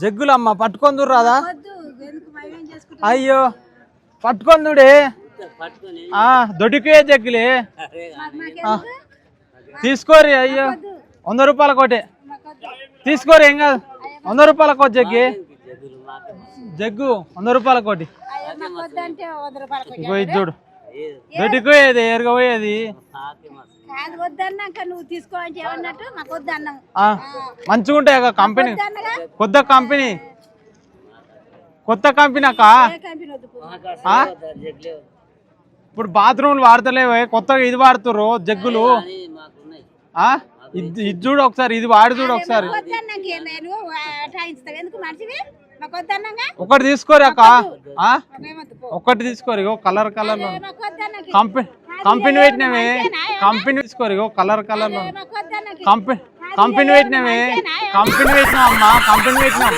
జగ్గులమ్మ పట్టుకొని రాదా అయ్యో పట్టుకొని చూడే. పట్టుకొని ఆ దొడికే జగ్గులే. తీసుకోరి అయ్యో. వంద రూపాయల కోటి. తీసుకోరి ఏం కాదు. వంద రూపాయల కోటి జగ్గి. జగ్గు వంద రూపాయల కోటి. ఇగో ఇది చూడు. దొడ్డిపోయేది ఎరగపోయేది వద్దన్నాక నువ్వు ఏమన్నట్టు మాకు మంచిగా ఉంటాయి కంపెనీ. కొత్త కంపెనీ. కొత్త కంపెనీ అక్క. ఇప్పుడు బాత్రూమ్లు వాడతలేవే కొత్తగా ఇది వాడుతుర్రు జగ్గులు. ఇది ఇది చూడు ఒకసారి ఇది వాడి చూడు ఒకసారి. ఒకటి తీసుకోరి అక్క. ఒకటి తీసుకోరు కలర్ కలర్ కంపెనీ కంపెనీ పెట్టినవే. కంపెనీ తీసుకోరు కలర్ కలర్ కంపెనీ కంపెనీ పెట్టినవే. కంపెనీ పెట్టినా అమ్మా కంపెనీ పెట్టినా